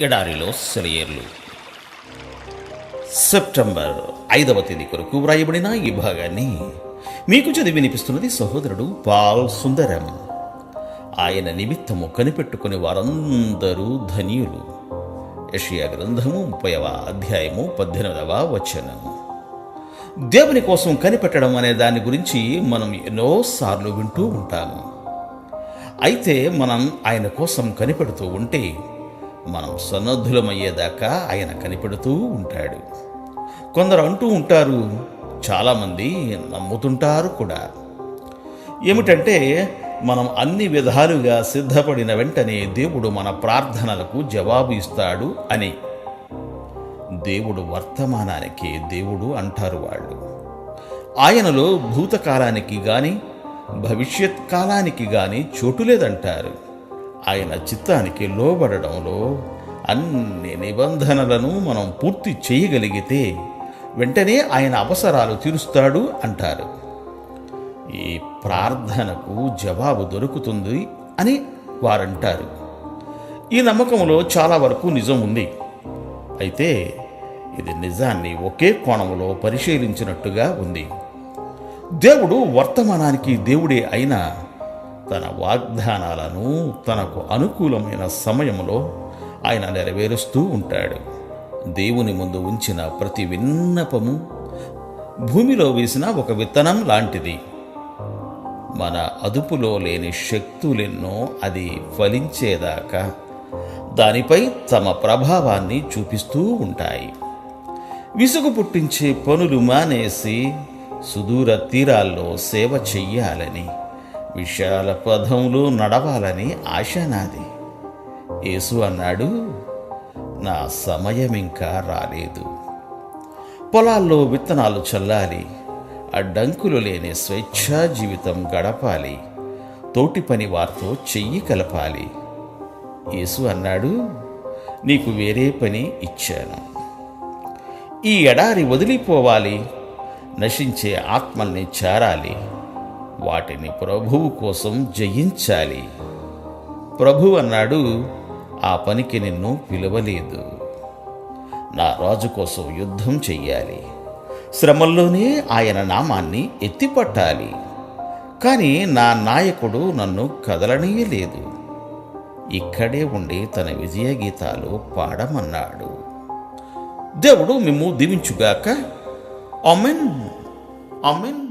ఎడారిలో సెలయేర్లు. సెప్టెంబర్ ఐదవ తేదీ కొరకు వ్రాయబడిన ఈ భాగాన్ని మీకు చదివి వినిపిస్తున్నది సహోదరుడు పాల్ సుందరం. ఆయన నిమిత్తము కనిపెట్టుకుని వారందరూ ధన్యులు. యషియా గ్రంథము ముప్పైవ అధ్యాయము పద్దెనిమిదవ వచనము దేవుని కోసం కనిపెట్టడం అనే దాని గురించి మనం ఎన్నోసార్లు వింటూ ఉంటాము. అయితే మనం ఆయన కోసం కనిపెడుతూ ఉంటే మనం సన్నద్ధులమయ్యేదాకా ఆయన కనిపెడుతూ ఉంటాడు. కొందరు అంటూ ఉంటారు చాలామంది నమ్ముతుంటారు కూడా. ఏమిటంటే మనం అన్ని విధాలుగా సిద్ధపడిన వెంటనే దేవుడు మన ప్రార్థనలకు జవాబు ఇస్తాడు అని. దేవుడు వర్తమానానికి దేవుడు అంటారు వాళ్ళు. ఆయనలో భూతకాలానికి కానీ భవిష్యత్ కాలానికి కానీ చోటు లేదంటారు. ఆయన చిత్తానికి లోబడడంలో అన్ని నిబంధనలను మనం పూర్తి చేయగలిగితే వెంటనే ఆయన అవసరాలు తీరుస్తాడు అంటారు. ఈ ప్రార్థనకు జవాబు దొరుకుతుంది అని వారంటారు. ఈ నమ్మకంలో చాలా వరకు నిజం ఉంది. అయితే ఇది నిజాన్ని ఒకే కోణంలో పరిశీలించినట్టుగా ఉంది. దేవుడు వర్తమానానికి దేవుడే అయినా తన వాగ్దానాలను తనకు అనుకూలమైన సమయంలో ఆయన నెరవేరుస్తూ ఉంటాడు. దేవుని ముందు ఉంచిన ప్రతి విన్నపము భూమిలో వేసిన ఒక విత్తనం లాంటిది. మన అదుపులో లేని శక్తులెన్నో అది ఫలించేదాకా దానిపై తమ ప్రభావాన్ని చూపిస్తూ ఉంటాయి. విసుగు పుట్టించే పనులు మానేసి సుదూర తీరాల్లో సేవ చెయ్యాలని విశాల పదంలో నడవాలని ఆశ నాది. యేసు అన్నాడు నా సమయం ఇంకా రాలేదు. పొలాల్లో విత్తనాలు చల్లాలి అడ్డంకులు లేని స్వేచ్ఛా జీవితం గడపాలి తోటి పని వారితో చెయ్యి కలపాలి. యేసు అన్నాడు నీకు వేరే పని ఇచ్చాను. ఈ ఎడారి వదిలిపోవాలి నశించే ఆత్మల్ని చేరాలి వాటిని ప్రభువు కోసం జయించాలి. ప్రభు అన్నాడు ఆ పనికి నిన్ను పిలవలేదు. నా రాజు కోసం యుద్ధం చెయ్యాలి. శ్రమల్లోనే ఆయన నామాన్ని ఎత్తిపట్టాలి. కానీ నా నాయకుడు నన్ను కదలనీయలేదు. ఇక్కడే ఉండి తన విజయ గీతాలు పాడమన్నాడు. దేవుడు మేము దీవించుగాక. Amen amen